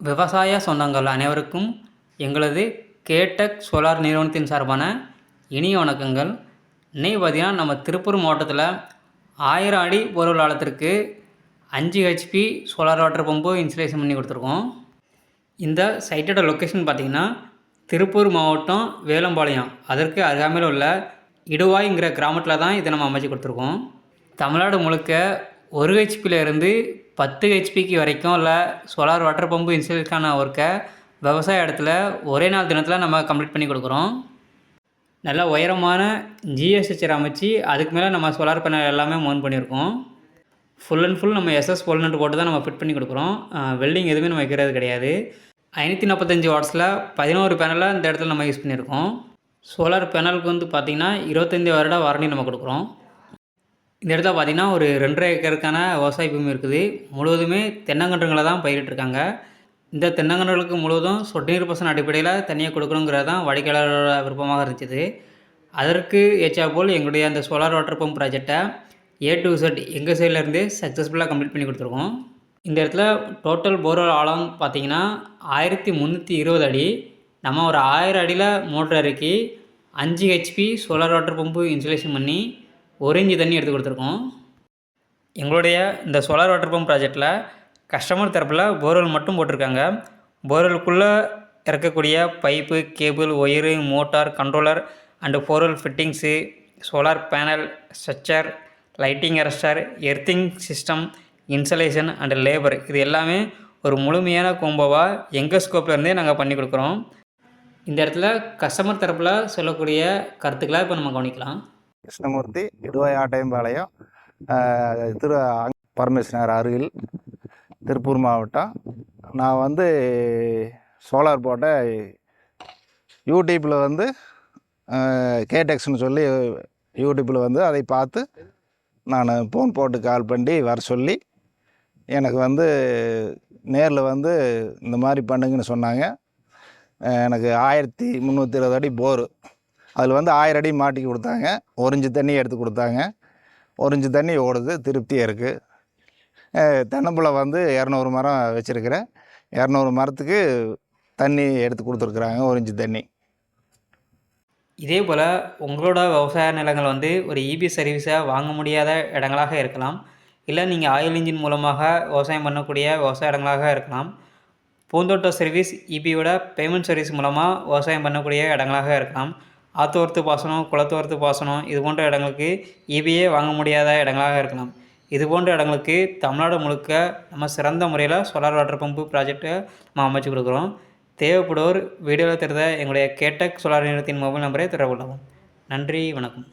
விவசாய சொந்தங்கள் அனைவருக்கும் எங்களது கேடெக் சோலார் நிறுவனத்தின் சார்பான இனிய வணக்கங்கள். இன்னைக்கு பார்த்தீங்கன்னா நம்ம திருப்பூர் மாவட்டத்தில் ஆயிரம் அடி போர்வெல் ஆழத்திற்கு அஞ்சு HP solar water pump insulation பண்ணி கொடுத்துருக்கோம். இந்த சைட்டோட லொக்கேஷன் பார்த்திங்கன்னா திருப்பூர் மாவட்டம் வேலம்பாளையம். அதற்கு அருகாமையில் உள்ள இடுவாய்ங்கிற கிராமத்தில் தான் இதை நம்ம அமைச்சு கொடுத்துருக்கோம். தமிழ்நாடு முழுக்க ஒரு ஹெச்பியில் இருந்து பத்து ஹெச்பிக்கு வரைக்கும் இல்லை சோலார் வாட்டர் பம்பு இன்ஸ்டலேஷனுக்கான ஒர்க்கை விவசாய இடத்துல ஒரே நாள் தினத்தில் நம்ம கம்ப்ளீட் பண்ணி கொடுக்குறோம். நல்ல உயரமான ஜிஎஸ்ஹெச்சர் அமைச்சு அதுக்கு மேலே நம்ம சோலார் பேனல் எல்லாமே மோன் பண்ணியிருக்கோம். ஃபுல் அண்ட் ஃபுல் நம்ம எஸ்எஸ் போல்னட் போட்டு தான் நம்ம ஃபிட் பண்ணி கொடுக்குறோம். வெல்டிங் எதுவுமே நம்ம வைக்கிறது கிடையாது. ஐநூற்றி நாற்பத்தஞ்சு வாட்ஸில் பதினோரு பேனலை இந்த இடத்துல நம்ம யூஸ் பண்ணியிருக்கோம். சோலார் பேனலுக்கு வந்து பார்த்திங்கன்னா இருபத்தஞ்சி வருட வாரண்டி நம்ம கொடுக்குறோம். இந்த இடத்துல பார்த்திங்கன்னா ஒரு ரெண்டரை ஏக்கருக்கான விவசாய பூமி இருக்குது. முழுவதுமே தென்னங்கன்றுங்களை தான் பயிரிட்டிருக்காங்க இந்த தென்னங்கன்றுகளுக்கு முழுவதும் சொட்டு நீர் அடிப்படையில் தனியாக கொடுக்கணுங்கிறது தான் வாடிக்கையாளரோட விருப்பமாக இருந்துச்சு. அதற்கு ஏற்றா போல் எங்களுடைய அந்த சோலார் வாட்டர் பம்ப் ப்ராஜெக்டை ஏ டு செட் எங்கள் சைட்லேருந்து சக்ஸஸ்ஃபுல்லாக கம்ப்ளீட் பண்ணி கொடுத்துருக்கோம். இந்த இடத்துல டோட்டல் போர்வெல் ஆழம் பார்த்தீங்கன்னா ஆயிரத்தி முந்நூற்றி இருபது அடி. நம்ம ஒரு ஆயிரம் அடியில் மோட்டர் இறக்கி அஞ்சு HP solar water pump insulation பண்ணி ஒரு தண்ணி எடுத்து கொடுத்துருக்கோம். எங்களுடைய இந்த சோலார் வாட்டர் பம்ப் ப்ராஜெக்டில் கஸ்டமர் தரப்பில் போர்வெல் மட்டும் போட்டிருக்காங்க. போர்வெலுக்குள்ளே இறக்கக்கூடிய pipe cable wire motor controller and borewell fittings solar panel structure lighting arrester earthing system insulation and labour இது எல்லாமே ஒரு முழுமையான கோம்போவாக எங்கள் ஸ்கோப்லேருந்தே நாங்கள் பண்ணி கொடுக்குறோம். இந்த இடத்துல கஸ்டமர் தரப்பில் சொல்லக்கூடிய கருத்துக்களாக இப்போ நம்ம கவனிக்கலாம். கிருஷ்ணமூர்த்தி இடுவாயாட்டையம்பாளையம் திரு பரமேஸ்வரர் அருகில் திருப்பூர் மாவட்டம். நான் வந்து சோலார் போட்ட யூடியூப்பில் வந்து கேடெக்ஸ்னு சொல்லி யூடியூப்பில் வந்து அதை பார்த்து நான் ஃபோன் போட்டு கால் பண்ணி வர சொல்லி எனக்கு வந்து நேரில் வந்து இந்த மாதிரி பண்ணுங்கன்னு சொன்னாங்க. எனக்கு ஆயிரத்தி முந்நூற்றி இருபது அடி போரு. அதில் வந்து ஆயிரம் அடி மாட்டி கொடுத்தாங்க. ஒரிஞ்சு தண்ணி எடுத்து கொடுத்தாங்க. ஒரிஞ்சு தண்ணி ஓடுது. திருப்தியாக இருக்குது தென்னம்பழம் வந்து இரநூறு மரம் வச்சுருக்கிறேன். இரநூறு மரத்துக்கு தண்ணி எடுத்து கொடுத்துருக்குறாங்க. ஒரிஞ்சு தண்ணி. இதே போல் உங்களோட விவசாய நிலங்கள் வந்து ஒரு இபி சர்வீஸை வாங்க முடியாத இடங்களாக இருக்கலாம். இல்லை நீங்கள் ஆயில் இன்ஜின் மூலமாக விவசாயம் பண்ணக்கூடிய விவசாய இடங்களாக இருக்கலாம். பூந்தோட்ட சர்வீஸ் இபியோட பேமெண்ட் சர்வீஸ் மூலமாக விவசாயம் பண்ணக்கூடிய இடங்களாக இருக்கலாம். ஆத்தோரத்து பாசனம் குளத்தோரத்து பாசனம் இது போன்ற இடங்களுக்கு இபியே வாங்க முடியாத இடங்களாக இருக்கலாம். இது போன்ற இடங்களுக்கு தமிழ்நாடு முழுக்க நம்ம சிறந்த முறையில் சோலார் வாட்டர் பம்பு ப்ராஜெக்டை நம்ம அமைச்சு கொடுக்குறோம். தேவைப்படுவோர் வீடியோவில் தெரிந்த எங்களுடைய கேட்டக் சோலார் நிறுவனத்தின் மொபைல் நம்பரை தொடர்பு கொள்ளவும். நன்றி வணக்கம்.